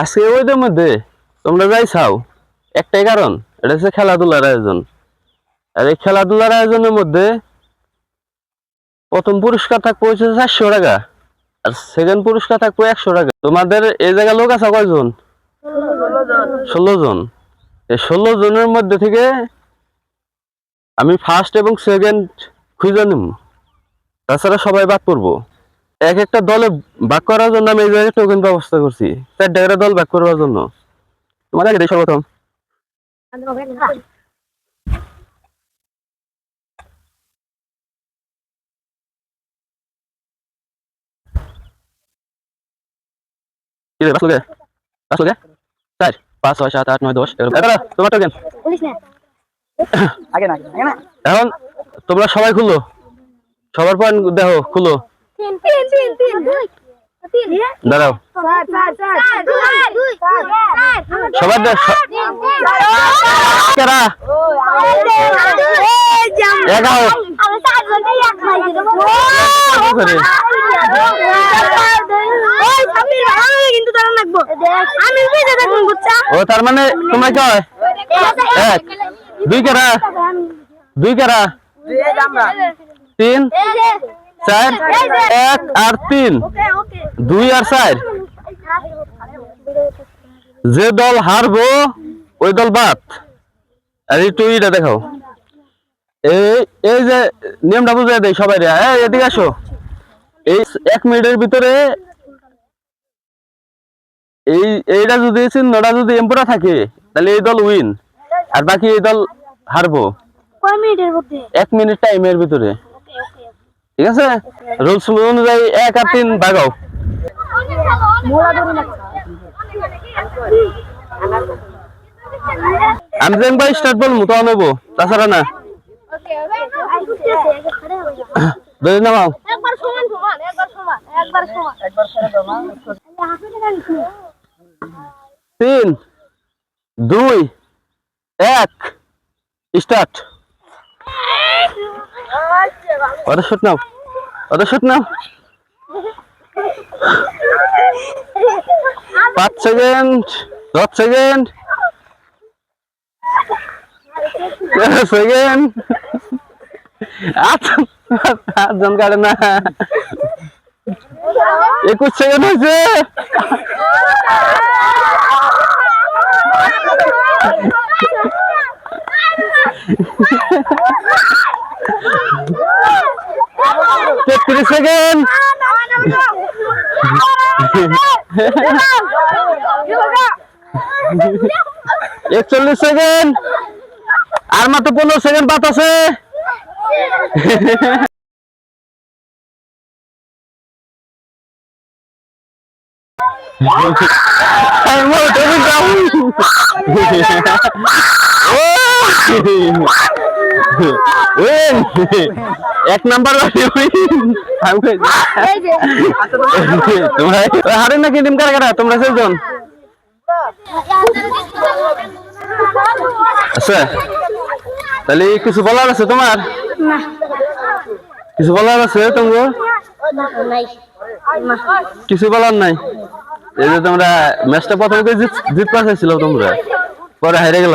আজকে ওইদের মধ্যে তোমরা যাই চাও, একটাই কারণ, এটা হচ্ছে খেলাধুলার আয়োজন। আর এই খেলাধুলার আয়োজনের মধ্যে প্রথম পুরস্কার থাকবে হচ্ছে চারশো টাকা, আর সেকেন্ড পুরস্কার থাকবে একশো টাকা। তোমাদের এই জায়গায় লোক আছে কয়জন? ষোলো জন। এই ষোলো জনের মধ্যে থেকে আমি ফার্স্ট এবং সেকেন্ড খুঁজে নিব তাছাড়া সবাই বাদ পড়ব। এক একটা দলে ভাগ করার জন্য আমি এই জায়গায় টোকেন ব্যবস্থা করছি। চার টাকার দল ভাগ করার জন্য। তোমার আগে সর্বপ্রথম? চার, পাঁচ, ছয়, সাত, আট, নয়, দশ, তোমার টোকেন। এখন তোমরা সবাই খুলো। সবার পয়েন্ট দেখো খুলো। তারা মানে তোমরা কি এক। দুই কারা? দুই কারা? তিন। চার এক আর তিন। দুই আর চার। যে দল হারবো ওই দল বাদ। আর একটু ইটা দেখাও। এই এই যে নিয়মটা বুঝাই দেয় সবাই রে এই এদিকে আসো। এই এক মিনিটের ভিতরে এই এইটা যদি চিহ্নটা যদি এম্পুরা থাকে তাহলে এই দল উইন। আর বাকি এই দল হারবো। কয় মিনিটের মধ্যে? এক মিনিট টাইমের ভিতরে। ঠিক আছে? রুলস অনুযায়ী এক আর তিন লাগছে আমি যেন ভাই স্টার্ট বলব তো নেব, তাছাড়া না। তিন, দুই, এক স্টার্ট শুট নাও ওদের শুট পাঁচ সেকেন্ড দশ সেকেন্ড সেকেন্ড আট আটজন কাটে না একুশ সেকেন্ড হয়েছে। তেত্রিশ সেকেন্ড একচল্লিশ সেকেন্ড আর মাত্র পনেরো সেকেন্ড বাদ আছে। Win! এক নাম্বার তোমরা হারে নাকি টিম কারা কারা? তোমরা চারজন? আচ্ছা তাহলে কিছু বলার আছে তোমার? কিছু বলার আছে তোমার? কিছু বলার নাই? এই যে তোমরা ম্যাচটা প্রথমে জিত জিততে চাইছিল তোমরা। পরে হারে গেল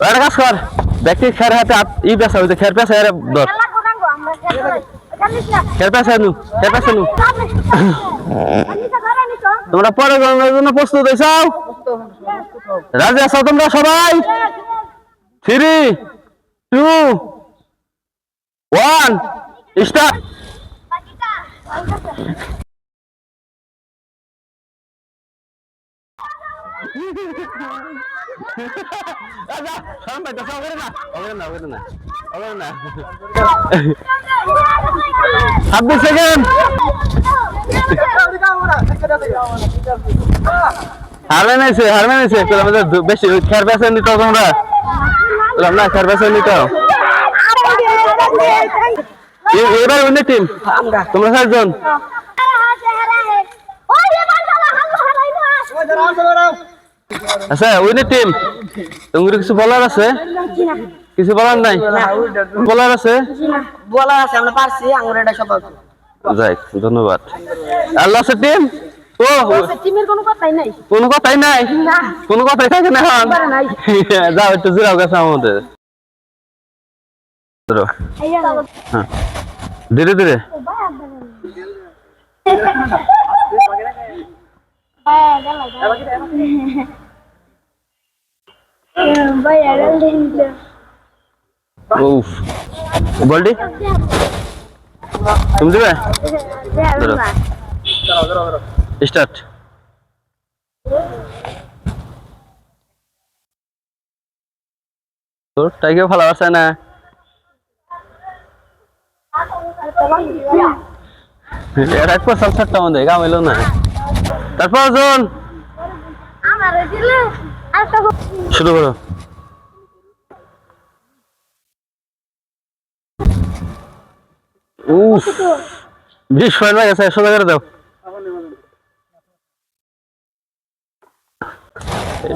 একটা কাজ কর। দেখি খের হাতে ই পেশা হইতে খের পেশা এর ধর। খের পেশা নু খের পেশা নু তোমরা পরে গণনার জন্য প্রস্তুত হয়েছাও রাজি আছো তোমরা সবাই? Three two one start. ছাব্বিশ সেকেন্ড হারবে নাইছে হারবে নাইছে আমাদের বেশি খেয়ার বেসে নিত তোমরা বললাম না খেয়ার নিত এ- এবার অন্য টিম তোমরা চারজন আচ্ছা উইনে টিম। তোমার কিছু বলার আছে? কিছু বলার নাই? বলার আছে? বলা আছে আমরা পারছি আঙুর এটা সব যাই ধন্যবাদ। আল্লাহ টিম ও টিমের কোনো কথাই নাই। কোনো কথাই নাই? কোনো কথাই থাকে না যাও একটু জিরাও গেছে আমাদের। ধরো। হ্যাঁ। ধীরে ধীরে উফ বলটি তুমি দিবে স্টার্ট তোর টাইকে ভালো আছে না এর এক পর সাতটা মধ্যে গাম এলো না তারপর জন শুরু করো। উফ বিশ পয়েন্ট সোজা করে দাও।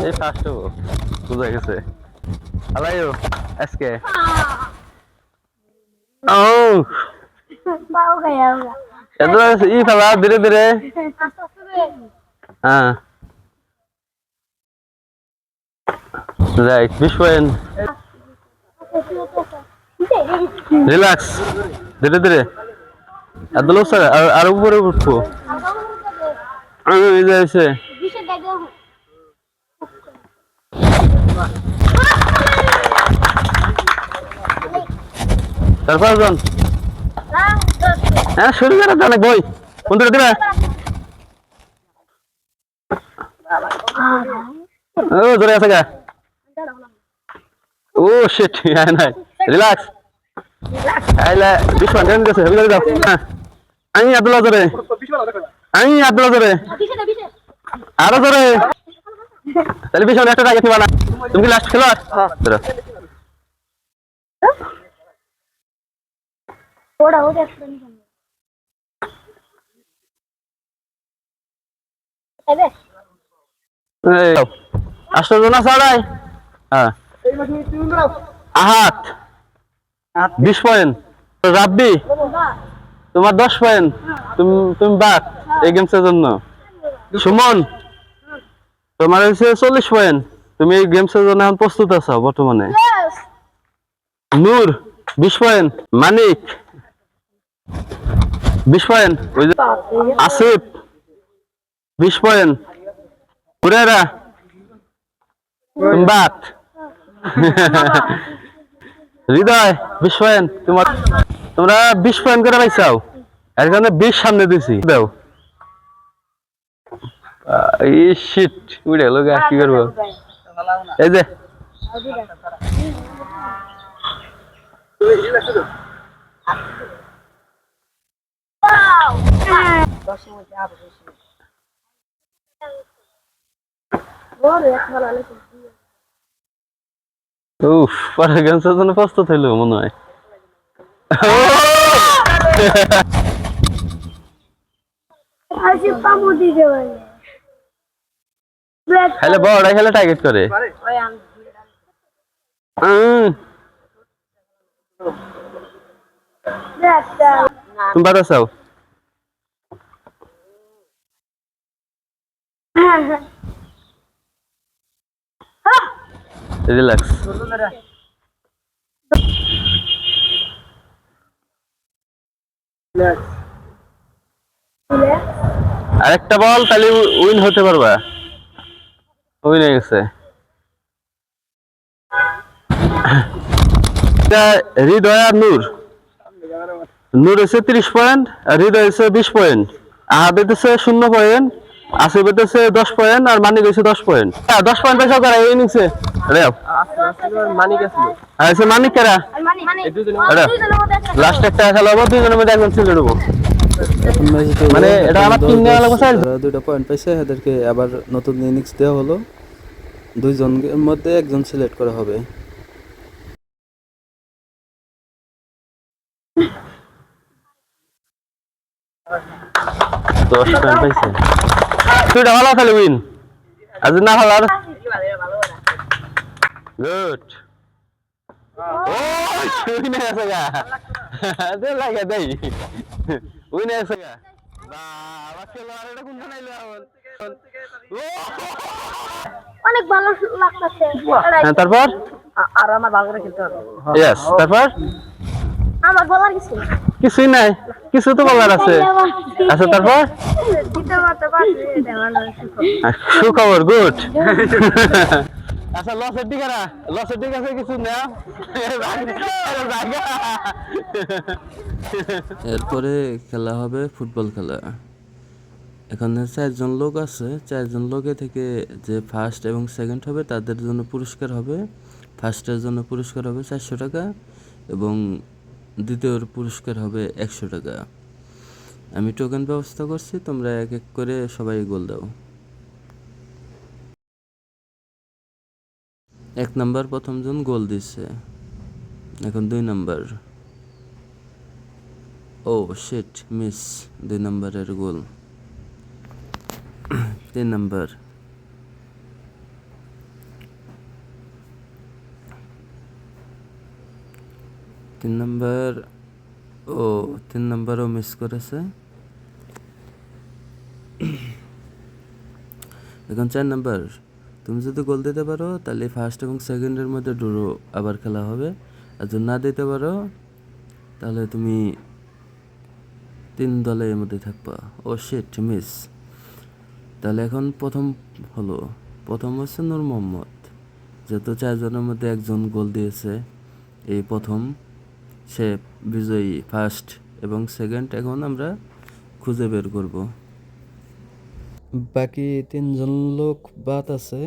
এই ফার্স্ট হব বুঝা গেছে। আলাইও আজকে। ও এত ই ফেলা ধীরে ধীরে। হ্যাঁ। যাই, বিশ পয়েন্ট। রিল্যাক্স, ধীরে ধীরে। এত লোক স্যার আর উপরে উঠবো। এই যে এসে। বিশে দেখো তারপর জন হ্যাঁ শুরু করে অনেক বই। কোনটা দিবে? ও ধরে আছে গা। ও শিট হ্যাঁ নাই। রিল্যাক্স আইলা বিশ পয়েন্ট দেন গেছে হেবি দাও হ্যাঁ। আমি আব্দুল্লাহ জোরে। আমি আব্দুল্লাহ জোরে। আরও জোরে। তাহলে বিশ একটা টাকা দিবা না। তুমি কি লাস্ট খেলো? ধরো। ওটা ওটা একটা নিয়ে এবে আছে আড়াই হ্যাঁ। আহাত। বিশ পয়েন্ট রাব্বি তোমার দশ পয়েন্ট তুমি তুমি বাদ এই গেমসের জন্য। সুমন তোমার হচ্ছে চল্লিশ পয়েন্ট তুমি এই গেমসের জন্য এখন প্রস্তুত আছো বর্তমানে। নূর বিশ পয়েন্ট মানিক বিশ পয়েন্ট ওই যে আসিফ বিশ পয়েন্ট হুরেরা তুমি হৃদয়, বিশ পয়েন্ট। তোমার তোমরা বিশ পয়েন্ট করে পাইছাও। এর বিশ সামনে দিছি। দাও। এই শিট উড়ে গেল কি করব? এই যে। উফ পরের গেমসের জন্য প্রস্তুত হইল মনে হয়। খেলে বড়, খেলে টার্গেট করে। তুমি বাদ আসাও রিল্যাক্স আরেকটা বল, তাহলে উইন হতে পারবা। উইন হয়ে গেছে। হৃদয় আর নূর। নূর হচ্ছে ত্রিশ পয়েন্ট আর হৃদয় হচ্ছে বিশ পয়েন্ট আহাদের হচ্ছে শূন্য পয়েন্ট আসিফ হইতেছে দশ পয়েন্ট আর মানিক হয়েছে দশ পয়েন্ট হ্যাঁ দশ পয়েন্ট পয়সা করা এই রেও মানিক আছিল আর সে মানিক কেরা লাস্ট একটা খেলা হব দুইজনের মধ্যে একজন সিলেট হব মানে এটা আমার তিন দেওয়া লাগবে স্যার যারা দুইটা পয়েন্ট পাইছে এদেরকে আবার নতুন ইনিংস দেওয়া হলো। দুইজনের মধ্যে একজন সিলেক্ট করা হবে। দশ পয়েন্ট পাইছে। তুইটা ভালো খেলে উইন আজ না ভালো গুড ও উইন আছে গা। দে লাগে দেই। উইন আছে গা। বাবা খেলো আর এটা কোন বানাইলো এখন অনেক ভালো লাগতেছে। হ্যাঁ, তারপর? আর আমার ভালো করে খেলতে হবে। ইয়েস তারপর? আমার বলার কিছু? কিছুই নাই। কিছু তো বলার আছে। আচ্ছা তারপর? সুখবর। সুখবর গুড আচ্ছা লসের দিকে না লসের দিকে আছে কিছু না। এরপরে খেলা হবে ফুটবল খেলা। এখানে চারজন লোক আছে। চারজন লোকে থেকে যে ফার্স্ট এবং সেকেন্ড হবে তাদের জন্য পুরস্কার হবে। ফার্স্টের জন্য পুরস্কার হবে চারশো টাকা এবং দ্বিতীয়র পুরস্কার হবে একশো টাকা। আমি টোকেন ব্যবস্থা করছি, তোমরা এক এক করে সবাই গোল দাও। এক নাম্বার প্রথমজন গোল দিচ্ছে এখন দুই নাম্বার। ও শিট মিস দুই নম্বরের গোল। তিন নম্বর। তিন নম্বর, ও, তিন নম্বরও মিস করেছে। এখন চার নাম্বার। তুমি যদি গোল দিতে পারো, তাহলে ফার্স্ট এবং সেকেন্ডের মধ্যে ড্রো আবার খেলা হবে। আর যদি না দিতে পারো, তাহলে তুমি তিন দলের মধ্যে থাকবা। ও শিট মিস তাহলে এখন প্রথম হলো, প্রথম হচ্ছে নূর মোহাম্মদ। যেহেতু চারজনের মধ্যে একজন গোল দিয়েছে, এই প্রথম সে বিজয়ী ফার্স্ট এবং সেকেন্ড এখন আমরা খুঁজে বের করব। বাকি তিনজন লোক বাদ আছে,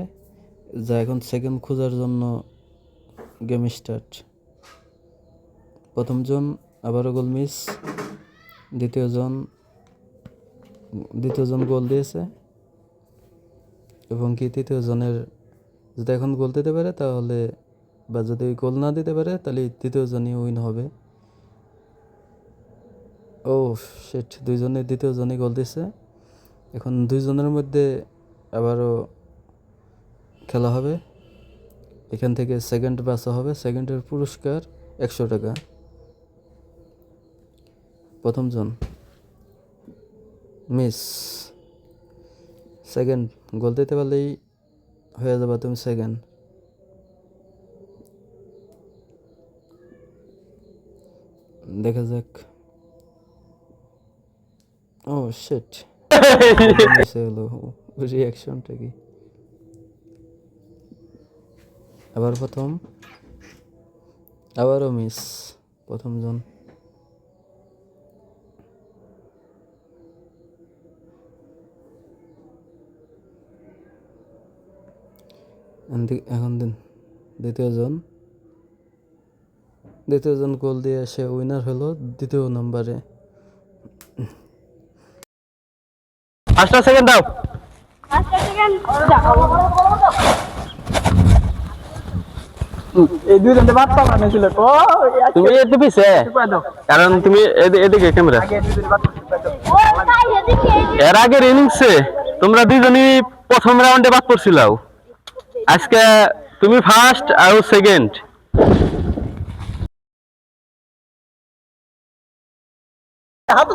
যা এখন সেকেন্ড খোঁজার জন্য গেম স্টার্ট প্রথমজন আবারও গোল মিস দ্বিতীয়জন দ্বিতীয়জন গোল দিয়েছে। এবং কি তৃতীয়জনের যদি এখন গোল দিতে পারে, তাহলে বা যদি গোল না দিতে পারে, তাহলে তৃতীয়জনই উইন হবে। ও সেট দুইজনে দ্বিতীয়জনই গোল দিছে। এখন দুইজনের মধ্যে আবারও খেলা হবে। এখান থেকে সেকেন্ড বাসা হবে। সেকেন্ডের পুরস্কার একশো টাকা। প্রথমজন মিস সেকেন্ড গোল দিতে পারলেই হয়ে যাবে তুমি সেকেন্ড দেখা যাক। ও শিট হলো রিয়াকশনটা কি? আবার প্রথম? আবারও মিস প্রথমজন এখন দিন। দ্বিতীয়জন দ্বিতীয়জন গোল দিয়ে সে উইনার হলো দ্বিতীয় নম্বরে। পাঁচটা সেকেন্ড দাও। তুমি পিছে? কারণ তুমি এদি- এদিকে ক্যামেরা এর আগের ইনিংসে তোমরা দুজনই প্রথম রাউন্ডে বাদ পড়ছিলাও। আজকে তুমি ফার্স্ট আর সেকেন্ড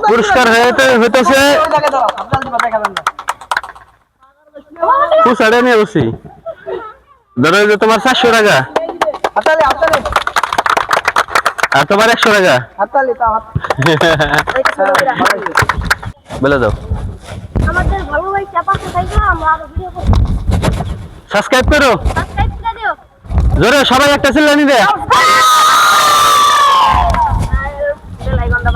পুরস্কার হইতে হইতেছে। পুষাড়ে নিয়ে বসি। ধরো যে তোমার চারশো টাকা। আর তোমার একশো টাকা। বলে দাও। সাবস্ক্রাইব করো। সাবস্ক্রাইব জোরে সবাই একটা চিল্লানি বেল আইকনটা